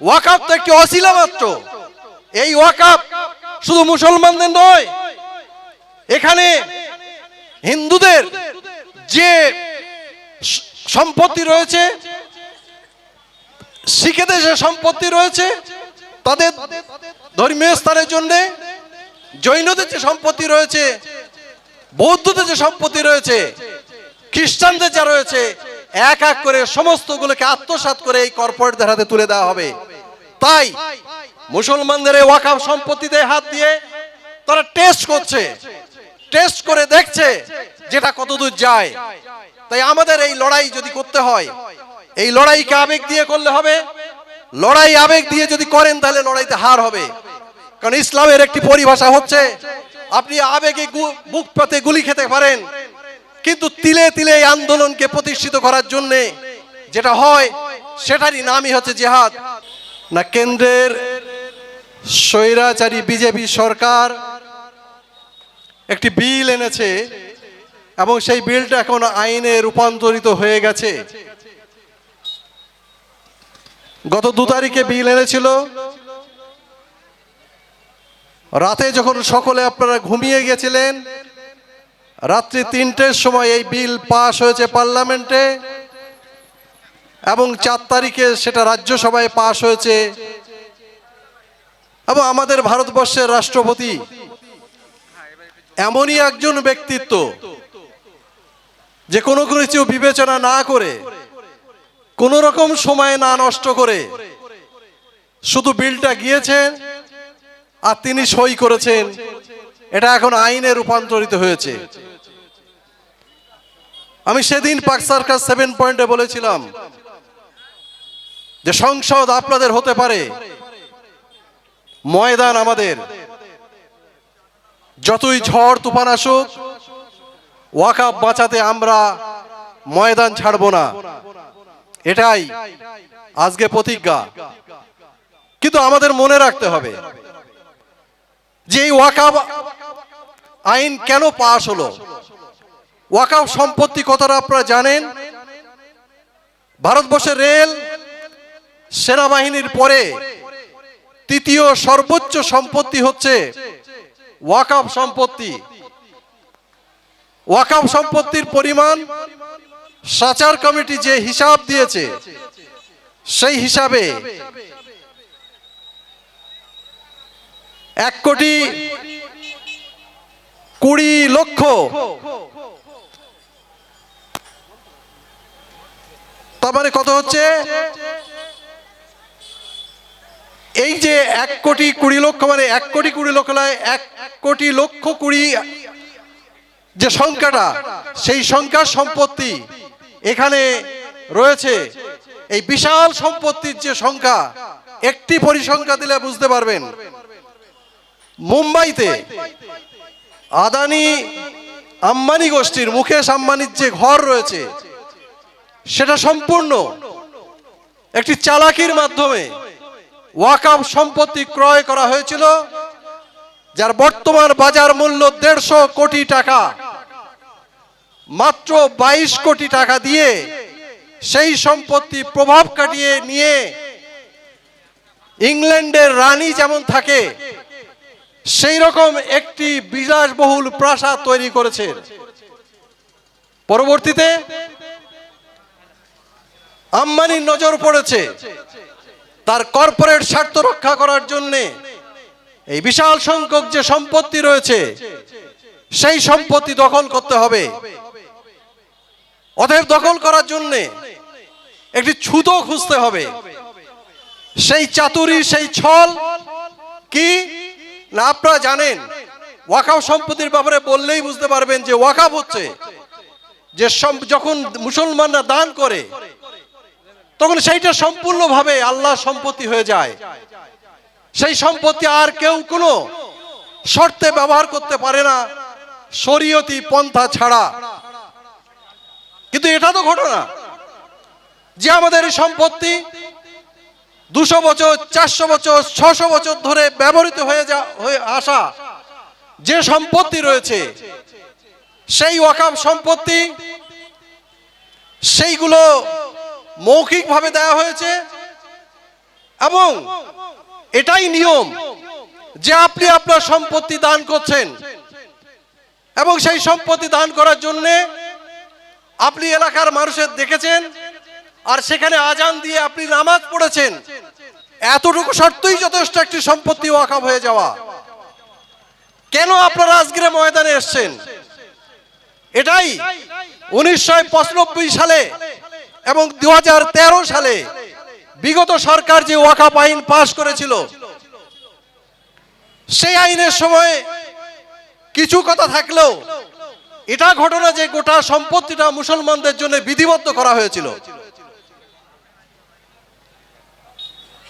ওয়াকাপ তো একটি অশিলা মাত্র। এই ওয়াকাপ শুধু মুসলমানদের নয়, এখানে হিন্দুদের যে সম্পত্তি রয়েছে, শিখেদের যে সম্পত্তি রয়েছে, তাদের ধর্মীয় স্থানের জন্য জৈনদের যে সম্পত্তি রয়েছে, বৌদ্ধদের যে সম্পত্তি রয়েছে, খ্রিস্টানদের যা রয়েছে এক এক করে সমস্তগুলোকে আত্মসাৎ করে এই কর্পোরেটদের হাতে তুলে দেওয়া হবে। তাই মুসলমানদের এই ওয়াকাফ সম্পত্তিতে হাত দিয়ে তারা টেস্ট করছে, টেস্ট করে দেখছে যেটা কতদূর যায়। তাই আমাদের এই লড়াই যদি করতে হয়, এই লড়াইকে আবেগ দিয়ে করলে হবে। লড়াই আবেগ দিয়ে যদি করেন, তাহলে লড়াইতে হার হবে। কারণ ইসলামের একটি পরিভাষা হচ্ছে, আপনি আবেগে বুক পাতে গুলি খেতে পারেন কিন্তু তিলে তিলে এই আন্দোলনকে প্রতিষ্ঠিত করার জন্য যেটা হয়, সেটারই নামই হচ্ছে জেহাদ। না, কেন্দ্রের স্বৈরাচারী বিজেপি সরকার একটি বিল এনেছে এবং সেই বিলটা এখন আইনে রূপান্তরিত হয়ে গেছে। গত দু তারিখে বিল এনেছিল। রাতে যখন সকলে আপনারা ঘুমিয়ে গেছিলেন রাত্রি তিনটের সময় এই বিল পাশ হয়েছে পার্লামেন্টে এবং চার তারিখে সেটা রাজ্যসভায় পাশ হয়েছে। এবং আমাদের ভারতবর্ষের রাষ্ট্রপতি এমনই একজন ব্যক্তিত্ব যে কোনো কিছু বিবেচনা না করে, কোন রকম সময় না নষ্ট করে শুধু বিলটা গিয়েছেন আর তিনি সই করেছেন। এটা এখন আইনে রূপান্তরিত হয়েছে। আমি সেদিন পাক সার্কাস সেভেন পয়েন্টে বলেছিলাম যে সংসদ আপনাদের হতে পারে, ময়দান আমাদের। যতই ঝড় তুফান আসুক ওয়াকাপ বাঁচাতে আমরা ময়দান ছাড়ব না। এটাই আজকে প্রতিজ্ঞা। কিন্তু আমাদের মনে রাখতে হবে যে এই ওয়াকাব আইন কেন পাশ হলো? ওয়াকাব সম্পত্তি কথাটা আপনারা জানেন? ভারতবর্ষের রেল সেনাবাহিনীর পরে তৃতীয় সর্বোচ্চ সম্পত্তি হচ্ছে ওয়াকাব সম্পত্তি। ওয়াকাব সম্পত্তির পরিমাণ সাচার কমিটি যে হিসাব দিয়েছে, সেই হিসাবে এক কোটি কুড়ি লক্ষ। তার মানে কত হচ্ছে? এই যে এক কোটি কুড়ি লক্ষ মানে এক কোটি কুড়ি লক্ষ নয়, এক কোটি লক্ষ কুড়ি যে সংখ্যাটা, সেই সংখ্যার সম্পত্তি এখানে রয়েছে। এই বিশাল সম্পত্তির যে সংখ্যা, একটি পরিসংখ্যা দিলে বুঝতে পারবেন। মুম্বাইতে আদানি আম্বানি গোষ্ঠীর মুকেশ আম্বানির যে ঘর রয়েছে, সেটা সম্পূর্ণ একটি চালাকির মাধ্যমে ওয়াকাফ সম্পত্তি ক্রয় করা হয়েছিল, যার বর্তমান বাজার মূল্য দেড়শো কোটি টাকা। মাত্র বাইশ কোটি টাকা দিয়ে সেই সম্পত্তি প্রভাব কাটিয়ে নিয়ে ইংল্যান্ডের রানী যেমন থাকে সেই রকম একটি বিলাসবহুল প্রাসাদ তৈরি করেছে। পরবর্তীতে আম্বানির নজর পড়েছে তার কর্পোরেট স্বার্থ রক্ষা করার জন্যে। এই বিশাল সংখ্যক যে সম্পত্তি রয়েছে, সেই সম্পত্তি দখল করতে হবে। অতএব দখল করার জন্যে একটি ছুতো খুঁজতে হবে। সেই চাতুরি, সেই ছল কি না, আপনারা জানেন ওয়াকাফ সম্পত্তির ব্যাপারে বললেই বুঝতে পারবেন যে ওয়াকাফ হচ্ছে যে যখন মুসলমানরা দান করে, তখন সেইটা সম্পূর্ণভাবে আল্লাহ সম্পত্তি হয়ে যায়। সেই সম্পত্তি আর কেউ কোনো শর্তে ব্যবহার করতে পারে না, শরীয়তি পন্থা ছাড়া। কিন্তু এটা তো ঘটনা যে আমাদের সম্পত্তি দুশো বছর, চারশো বছর, ছশো বছর ধরে ব্যবহৃত হয়ে যা, হয়ে আসা যে সম্পত্তি রয়েছে, সেই ওয়াকাম সম্পত্তি, সেইগুলো মৌখিকভাবে দেওয়া হয়েছে এবং এটাই নিয়ম যে আপনি আপনার সম্পত্তি দান করছেন। এবং সেই সম্পত্তি দান করার জন্যে আপনি এলাকার মানুষের দেখেছেন আর সেখানে আজান দিয়ে আপনি নামাজ পড়েছেন। এতটুকু শর্তই যথেষ্ট একটি সম্পত্তি ওয়াকাব হয়ে যাওয়া। কেন আপনারা আজকের ময়দানে এসছেন? এটাই উনিশশো পঁচানব্বই সালে এবং দু হাজার তেরো সালে বিগত সরকার যে ওয়াকাপ আইন পাশ করেছিল, সেই আইনের সময় কিছু কথা থাকলেও এটা ঘটনা যে গোটা সম্পত্তিটা মুসলমানদের জন্য বিধিবদ্ধ করা হয়েছিল।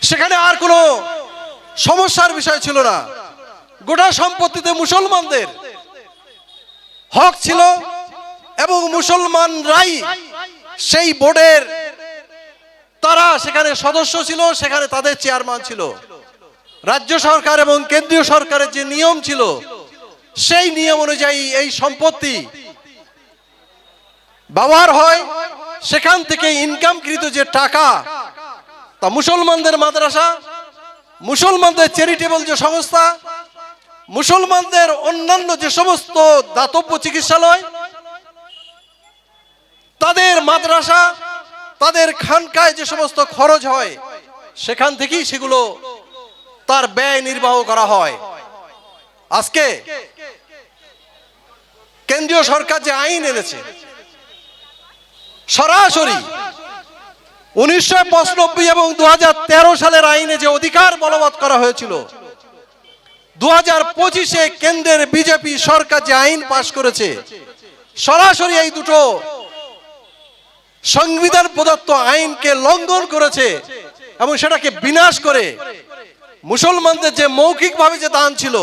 সেখানে আর কোনো সমস্যার বিষয় ছিল না। গোটা সম্পত্তিতে মুসলমানদের হক ছিল এবং মুসলমানরাই সেই বোর্ডের তারা সেখানে সদস্য ছিল, সেখানে তাদের চেয়ারম্যান ছিল। রাজ্য সরকার এবং কেন্দ্রীয় সরকারের যে নিয়ম ছিল, সেই নিয়ম অনুযায়ী এই সম্পত্তি ব্যবহার হয়। সেখান থেকে ইনকামকৃত যে টাকা তা মুসলমানদের মাদ্রাসা, মুসলমানদের চ্যারিটেবল যে সংস্থা, মুসলমানদের অন্যান্য যে সমস্ত দাতব্য চিকিৎসালয়, তাদের মাদ্রাসা, তাদের খানকায় যে সমস্ত খরচ হয়, সেখান থেকেই সেগুলো তার ব্যয় নির্বাহ করা হয়। আজকে কেন্দ্রীয় সরকার যে আইন এনেছে, সরাসরি উনিশশো পঁচানব্বই এবং দু হাজার তেরো সালের আইনে যে অধিকার বলবৎ করা হয়েছিল দু হাজার পঁচিশে কেন্দ্রের বিজেপি সরকার যে আইন পাশ করেছে, সরাসরি এই দুটো সংবিধান প্রদত্ত আইনকে লঙ্ঘন করেছে এবং সেটাকে বিনাশ করে মুসলমানদের যে মৌখিকভাবে যে দান ছিল,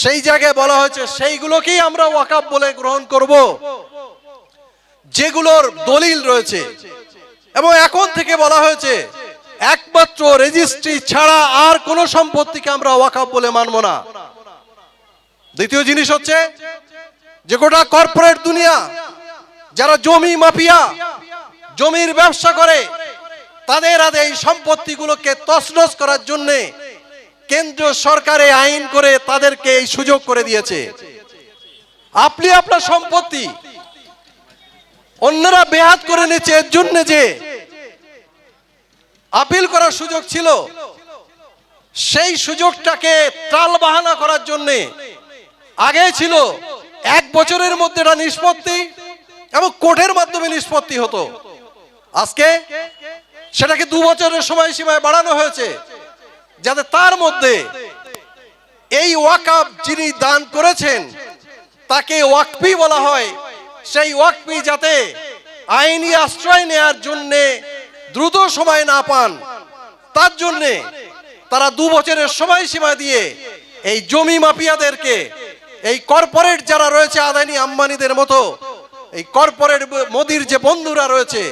সেই জায়গায় বলা হয়েছে, সেইগুলোকেই আমরা ওয়াকাব বলে গ্রহণ করব। যেগুলোর দলিল রয়েছে এবং এখন থেকে বলা হয়েছে, একমাত্র রেজিস্ট্রি ছাড়া আর কোন সম্পত্তিকে আমরা ওয়াকাব বলে মানব না। দ্বিতীয় জিনিস হচ্ছে, যে গোটা কর্পোরেট দুনিয়া, যারা জমি মাফিয়া, জমির ব্যবসা করে, তাদের হাতে এই সম্পত্তিগুলোকে তছনছ করার জন্যে কেন্দ্র সরকারে আইন করে তাদেরকে এই সুযোগ করে দিয়েছে। আপনি আপনার সম্পত্তি অন্যরা বেহাত করে নিয়েছে এর জন্য যে আপিল করার সুযোগ ছিল, সেই সুযোগটাকে টাল বাহানা করার জন্য আগে ছিল এক বছরের মধ্যে নিষ্পত্তি এবং কোর্টের মাধ্যমে নিষ্পত্তি হতো। আজকে সেটাকে দু বছরের সময় সীমায় বাড়ানো হয়েছে, যাতে তার মধ্যে এই ওয়াকাব যিনি দান করেছেন, তাকে ওয়াকফি বলা হয় সেই ওয়াকফি যাতে আইনি আশ্রয় নেয়ার জন্যে দ্রুত সময় না পান, তার জন্যে তারা দু বছরের সময়সীমা দিয়ে এই জমি মাফিয়াদেরকে, এই কর্পোরেট যারা রয়েছে আদানি আম্বানিদের মতো, এই কর্পোরেট মোদির যে বন্ধুরা রয়েছে,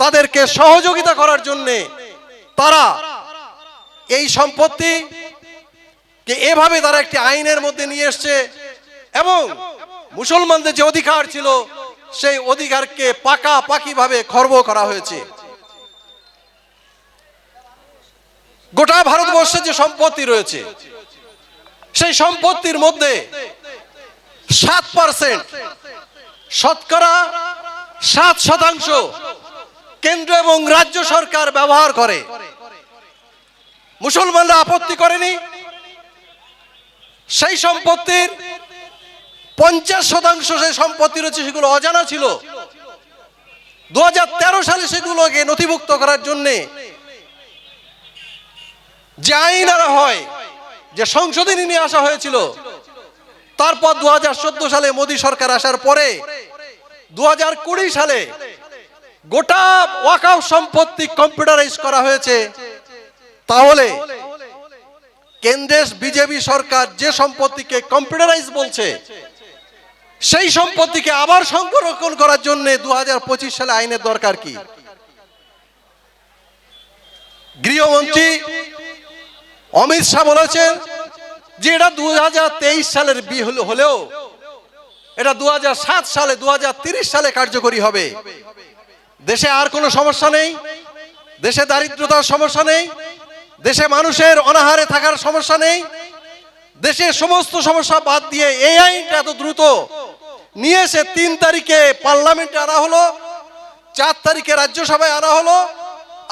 তাদেরকে সহযোগিতা করার জন্যে তারা এই সম্পত্তি কে এভাবে তারা একটি আইনের মধ্যে নিয়ে এসছে এবং মুসলমানদের যে অধিকার ছিল, সেই অধিকারকে পাকা ভাবে খর্ব করা হয়েছে। গোটা ভারতবর্ষে যে সম্পত্তি রয়েছে, সেই সম্পত্তির মধ্যে সাত পার্সেন্ট শতকরা সাত শতাংশ কেন্দ্র এবং রাজ্য সরকার ব্যবহার করে। মুসলমানরা আপত্তি করেনি। সেই সম্পত্তির পঞ্চাশ শতাংশ সেই সম্পত্তি রয়েছে সেগুলো অজানা ছিল। দু হাজার তেরো সালে সেগুলোকে নথিভুক্ত করার জন্যে যে আইন আনা হয়, যে সংসদে নিয়ে আসা হয়েছিল, তারপর দু হাজার চোদ্দ সালে মোদী সরকার আসার পরে দু হাজার কুড়ি সালে গোটা ওয়াকাউ সম্পত্তি কম্পিউটারাইজ করা হয়েছে। তাহলে কেন্দ্রের বিজেপি সরকার যে সম্পত্তিকে কম্পিউটারাইজ বলছে সেই সম্পত্তিকে আবার সংরক্ষণ করার জন্য দু হাজার পঁচিশ সালে আইনের দরকার কি? গৃহমন্ত্রী অমিত শাহ বলেছেন যে এটা দু হাজার তেইশ সালের হলেও এটা দুহাজার সাত সালে দু সালে কার্যকরী হবে। দেশে আর কোনো সমস্যা নেই। দেশে দারিদ্রতার সমস্যা নেই। দেশে মানুষের অনাহারে থাকার সমস্যা নেই। দেশের সমস্ত সমস্যা বাদ দিয়ে এই আইনটা এত দ্রুত নিয়ে এসে তিন তারিখে পার্লামেন্টে আনা হলো, চার তারিখে রাজ্যসভায় আনা হলো,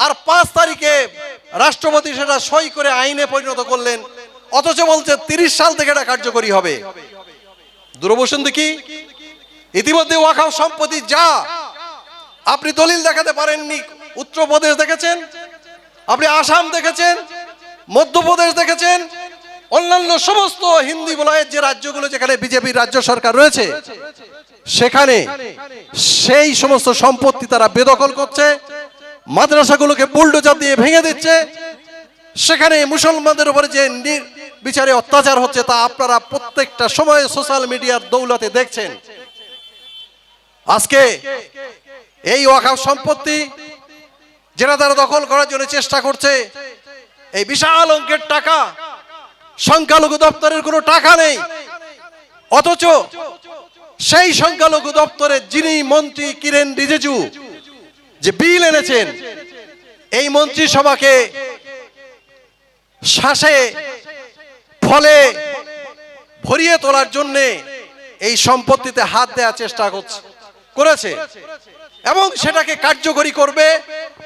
আর পাঁচ তারিখে রাষ্ট্রপতি সেটা সই করে আইনে পরিণত করলেন, অথচ বলছে তিরিশ সাল থেকে এটা কার্যকরী হবে। দূরবসন দেখি ইতিমধ্যে ওয়াকাফ সম্পত্তি যা আপনি দলিল দেখাতে পারেননি, উত্তরপ্রদেশ দেখেছেন, আপনি আসাম দেখেছেন, মধ্যপ্রদেশ দেখেছেন অন্যান্য সমস্ত হিন্দি বলয়ের যে রাজ্যগুলো যেখানে বিজেপির রাজ্য সরকার রয়েছে, সেখানে সেই সমস্ত সম্পত্তি তারা বেদখল করছে, মাদ্রাসাগুলোকে বুলডোজার দিয়ে ভেঙে দিচ্ছে। সেখানে মুসলমানদের উপরে যে বিচারে অত্যাচার হচ্ছে তা আপনারা প্রত্যেকটা সময়ে সোশ্যাল মিডিয়ার দৌলতে দেখছেন। আজকে এই ওয়াকাফ সম্পত্তি যেটা তারা দখল করার জন্য চেষ্টা করছে, এই বিশাল অঙ্কের টাকা সংখ্যালঘু দপ্তরের কোনো টাকা নেই। অথচ সেই সংখ্যালঘু দপ্তরের যিনি মন্ত্রী কিরেন রিজিজু, যে বিল এনেছেন, এই মন্ত্রিসভাকে শ্বাসে, ফলে ভরিয়ে তোলার জন্য এই সম্পত্তিতে হাত দেওয়ার চেষ্টা করছে, করেছে। এবং সেটাকে কার্যকরী করবে।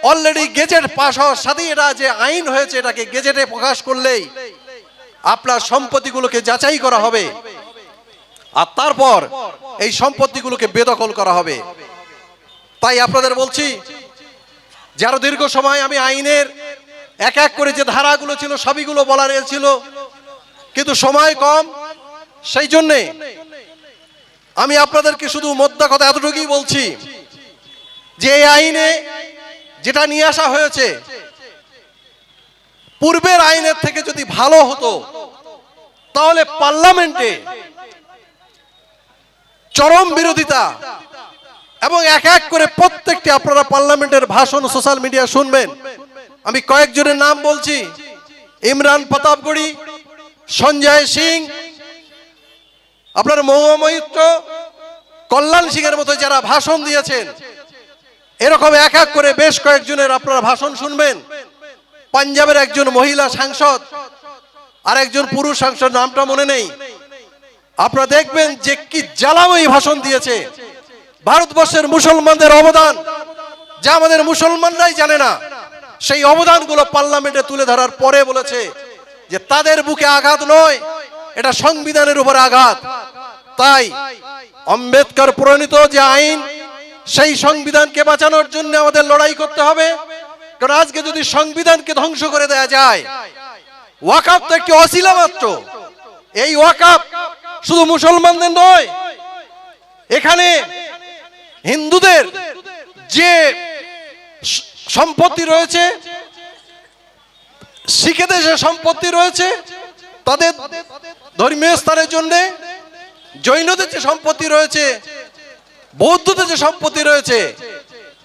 অলরেডি গেজেট পাস হওয়ার সাথেই এটা যে আইন হয়েছে, এটাকে গেজেটে প্রকাশ করলেই আপনার সম্পত্তিগুলোকে যাচাই করা হবে। আর তারপর এই সম্পত্তিগুলোকে বেদখল করা হবে। তাই আপনাদের বলছি যে আরও দীর্ঘ সময় আমি আইনের এক এক করে যে ধারাগুলো ছিল, সবইগুলো বলার ছিল, কিন্তু সময় কম, সেই জন্যে আমি আপনাদেরকে শুধু মোদ্দা কথা এতটুকুই বলছি যে এই আইনে যেটা নিয়ে আসা হয়েছে পূর্বের আইনের থেকে যদি ভালো হতো, তাহলে পার্লামেন্টে চরম বিরোধিতা এবং এক এক করে প্রত্যেকটি আপনারা পার্লামেন্টের ভাষণ সোশ্যাল মিডিয়া শুনবেন। আমি কয়েকজনের নাম বলছি, ইমরান প্রতাপগড়ি, সঞ্জয় সিং, আপনার মহুয়া কল্যাণ সিং এর মতো যারা ভাষণ দিয়েছেন, এরকম এক এক করে বেশ কয়েকজনের আপনারা ভাষণ শুনবেন। পাঞ্জাবের একজন মহিলা সাংসদ আর একজন পুরুষ সাংসদ, নামটা মনে নেই। আপনারা দেখবেন যে কি জ্বালাময়ী ভাষণ দিয়েছে। ভারতবর্ষের মুসলমানদের অবদান, যা আমাদের মুসলমানরাই জানে না, সেই অবদানগুলো পার্লামেন্টে তুলে ধরার পরে বলেছে যে তাদের বুকে আঘাত নয়, এটা সংবিধানের উপর আঘাত। তাই আম্বেদকর প্রণীত যে আইন, সেই সংবিধানকে বাঁচানোর জন্য আমাদের লড়াই করতে হবে। কারণ আজকে যদি সংবিধানকে ধ্বংস করে দেয়া যায়, ওয়াকাপ তো একটি অশিলা মাত্র। এই ওয়াকাপ শুধু মুসলমানদের নয়, এখানে হিন্দুদের যে সম্পত্তি রয়েছে, শিখেদের যে সম্পত্তি রয়েছে, তাদের ধর্মীয় স্থানের জন্য জৈনদের যে সম্পত্তি রয়েছে, বৌদ্ধদের যে সম্পত্তি রয়েছে,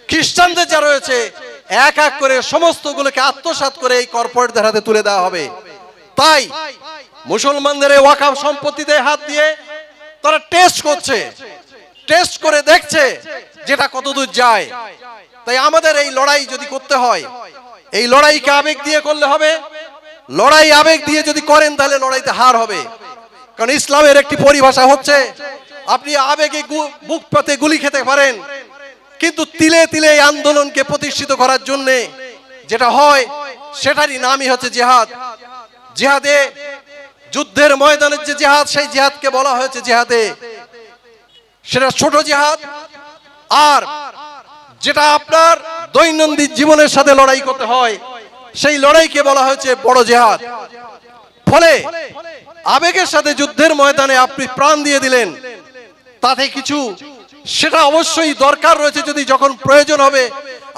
খ্রিস্টানদের যা রয়েছে এক এক করে সমস্তগুলোকে আত্মসাৎ করে এই কর্পোরেটদের হাতে তুলে দেওয়া হবে। তাই মুসলমানদের ওয়াকাফ সম্পত্তিতে হাত দিয়ে তারা টেস্ট করছে, টেস্ট করে দেখছে যেটা কতদূর যায়। তাই আমাদের এই লড়াই যদি করতে হয়, এই লড়াইকে আবেগ দিয়ে করলে হবে। লড়াই আবেগ দিয়ে যদি করেন তাহলে লড়াইতে হার হবে। কারণ ইসলামের একটি পরিভাষা হচ্ছে, আপনি আবেগে বুক পাতে গুলি খেতে পারেন কিন্তু তিলে তিলে এই আন্দোলনকে প্রতিষ্ঠিত করার জন্য যেটা হয়, সেটারই নামই হচ্ছে জেহাদ। জেহাদে যুদ্ধের ময়দানের যে জেহাদ, সেই জেহাদকে বলা হয়েছে জেহাদে। সেটা ছোট জেহাদ। আর যেটা আপনার দৈনন্দিন জীবনের সাথে লড়াই করতে হয়, সেই লড়াইকে বলা হয়েছে বড় জেহাদ। ফলে আবেগের সাথে যুদ্ধের ময়দানে আপনি প্রাণ দিয়ে দিলেন, তাতে কিছু সেটা অবশ্যই দরকার রয়েছে যদি যখন প্রয়োজন হবে,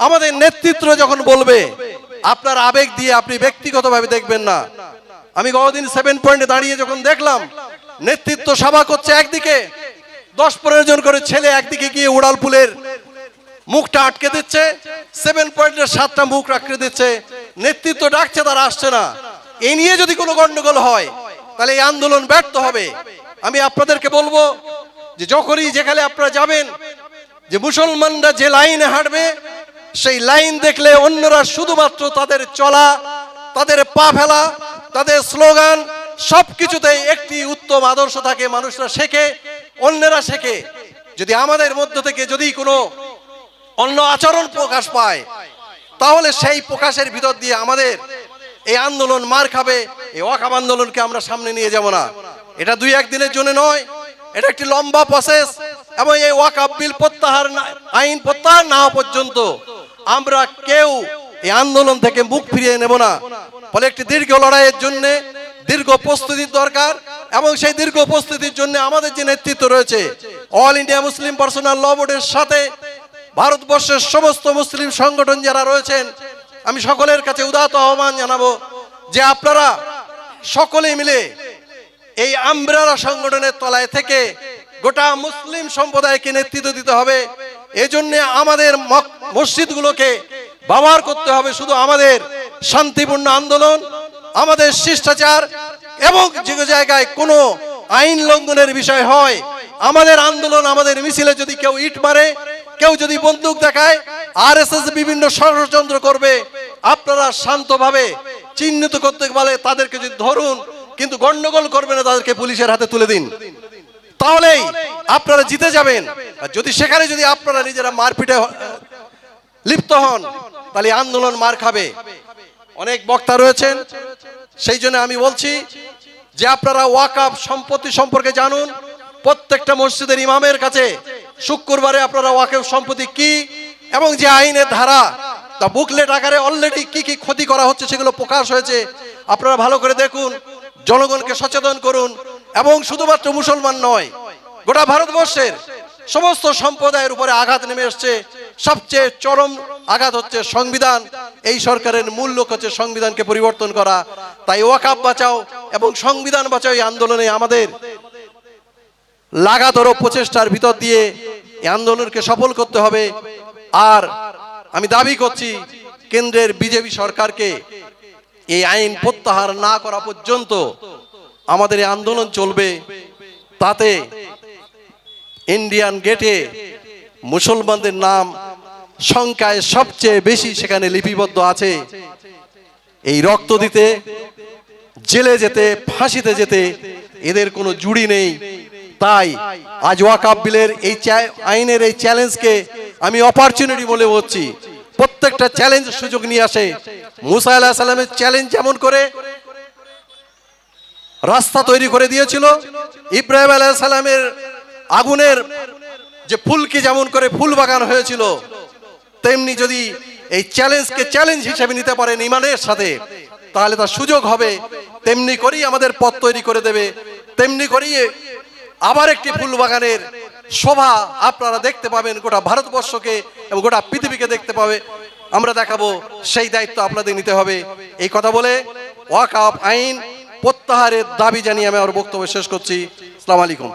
আমাদের নেতৃত্ব যখন বলবে, আপনার আবেগ দিয়ে আপনি ব্যক্তিগতভাবে দেখবেন না। আমি গতদিন সেভেন পয়েন্টে দাঁড়িয়ে যখন দেখলাম, নেতৃত্ব সভা করছে একদিকে, দশ পনেরো জন করে ছেলে একদিকে গিয়ে উড়ালপুলের মুখটা আটকে দিচ্ছে সেভেন পয়েন্টের সাতটা মুখ আটকে দিচ্ছে, নেতৃত্ব ডাকছে তারা আসছে না। এই নিয়ে যদি কোনো গন্ডগোল হয়, তাহলে এই আন্দোলন ব্যর্থ হবে। আমি আপনাদেরকে বলব যে যখনই যেখানে আপনারা যাবেন, যে মুসলমানরা যে লাইনে হাঁটবে, সেই লাইন দেখলে অন্যরা শুধুমাত্র তাদের চলা, তাদের পা ফেলা, তাদের স্লোগান সব কিছুতেই একটি উত্তম আদর্শ থাকে, মানুষরা শেখে, অন্যেরা শেখে। যদি আমাদের মধ্য থেকে যদি কোনো অন্য আচরণ প্রকাশ পায়, তাহলে সেই প্রকাশের ভিতর দিয়ে আমাদের এই আন্দোলন মার খাবে, এই ওয়াকাব আন্দোলনকে আমরা সামনে নিয়ে যাব না। এটা দুই একদিনের জন্য নয় এটা একটি লম্বা প্রসেস এবং এই ওয়াকাব বিল প্রত্যাহার আইন প্রত্যাহার না পর্যন্ত আমরা কেউ এই আন্দোলন থেকে মুখ ফিরিয়ে নেব না। ফলে একটি দীর্ঘ লড়াইয়ের জন্য দীর্ঘ প্রস্তুতির দরকার এবং সেই দীর্ঘ প্রস্তুতির জন্য আমাদের যে নেতৃত্ব রয়েছে All India Muslim Personal Law বোর্ডের সাথে ভারতবর্ষের সমস্ত মুসলিম সংগঠন যারা রয়েছেন, আমি সকলের কাছে উদাত আহ্বান জানাব যে আপনারা সকলে মিলে এই আমব্রারা সংগঠনের তলায় থেকে গোটা মুসলিম সম্প্রদায়কে নেতৃত্ব দিতে হবে। এজন্য আমাদের মসজিদগুলোকে ব্যবহার করতে হবে শুধু আমাদের শান্তিপূর্ণ আন্দোলন, আমাদের শিষ্টাচার এবং যে জায়গায় কোনো আইন লঙ্ঘনের বিষয় হয়, আমাদের আন্দোলন আমাদের মিছিলে যদি কেউ ইট মারে, কেউ যদি বন্দুক দেখায় আর এস বিভিন্ন ষড়যন্ত্র করবে, আপনারা শান্তভাবে চিহ্নিত করতে পারে তাদেরকে যদি ধরুন কিন্তু গন্ডগোল করবে না তাদেরকে পুলিশের হাতে তুলে দিন। তাহলেই আপনারা জিতে যাবেন। আর যদি সেখানে যদি আপনারা নিজেরা মারপিটে লিপ্ত হন, তাহলে আন্দোলন মার খাবে। অনেক বক্তা রয়েছেন। সেই জন্য আমি বলছি যে আপনারা ওয়াকাব সম্পত্তি সম্পর্কে জানুন। প্রত্যেকটা মসজিদের ইমামের কাছে শুক্রবারে আপনারা ওয়াকাব সম্পত্তি কি এবং যে আইনের ধারা, তা বুকলেট আকারে অলরেডি কি কি ক্ষতি করা হচ্ছে সেগুলো প্রকাশ হয়েছে। আপনারা ভালো করে দেখুন। জনগণকে সচেতন করুন এবং শুধুমাত্র মুসলমান নয়, গোটা ভারতবর্ষের সমস্ত সম্প্রদায়ের উপরে আঘাত নেমে এসছে। সবচেয়ে চরম আঘাত হচ্ছে সংবিধান। এই সরকারের মূল লক্ষ্য হচ্ছে সংবিধানকে পরিবর্তন করা। তাই ওয়াকাব বাঁচাও এবং সংবিধান বাঁচাও এই আন্দোলনে আমাদের লাগাতর প্রচেষ্টার ভিতর দিয়ে এই আন্দোলনকে সফল করতে হবে। আর আমি দাবি করছি, কেন্দ্রের বিজেপি সরকারকে এই আইন প্রত্যাহার না করা পর্যন্ত আমাদের এই আন্দোলন চলবে। তাতে ইন্ডিয়ান গেটে মুসলমানদের নাম সংখ্যায় সবচেয়ে বেশি সেখানে লিপিবদ্ধ আছে। এই রক্ত দিতে, জেলে যেতে, ফাঁসিতে যেতে এদের কোনো জুড়ি নেই। তাই আজ ওয়াকাব বিলের এই আইনের এই চ্যালেঞ্জকে আমি অপরচুনিটি বলে বলছি। প্রত্যেকটা চ্যালেঞ্জ সুযোগ নিয়ে আসে। মুসা আলাহ সাল্লামের চ্যালেঞ্জ যেমন করে রাস্তা তৈরি করে দিয়েছিল। ইব্রাহিম আলাহ সাল্লামের আগুনের যে ফুলকে যেমন করে ফুল বাগান হয়েছিল তেমনি যদি এই চ্যালেঞ্জকে চ্যালেঞ্জ হিসেবে নিতে পারেন ইমানের সাথে তাহলে তার সুযোগ হবে। তেমনি করেই আমাদের পথ তৈরি করে দেবে। তেমনি করেই আবার একটি ফুল বাগানের শোভা আপনারা দেখতে পাবেন, গোটা ভারতবর্ষকে এবং গোটা পৃথিবীকে দেখতে পাবে। আমরা দেখাবো সেই দায়িত্ব আপনাদের নিতে হবে। এই কথা বলে ওয়াক আইন প্রত্যাহারের দাবি জানিয়ে আমি আমার বক্তব্য শেষ করছি। আসসালামু আলাইকুম।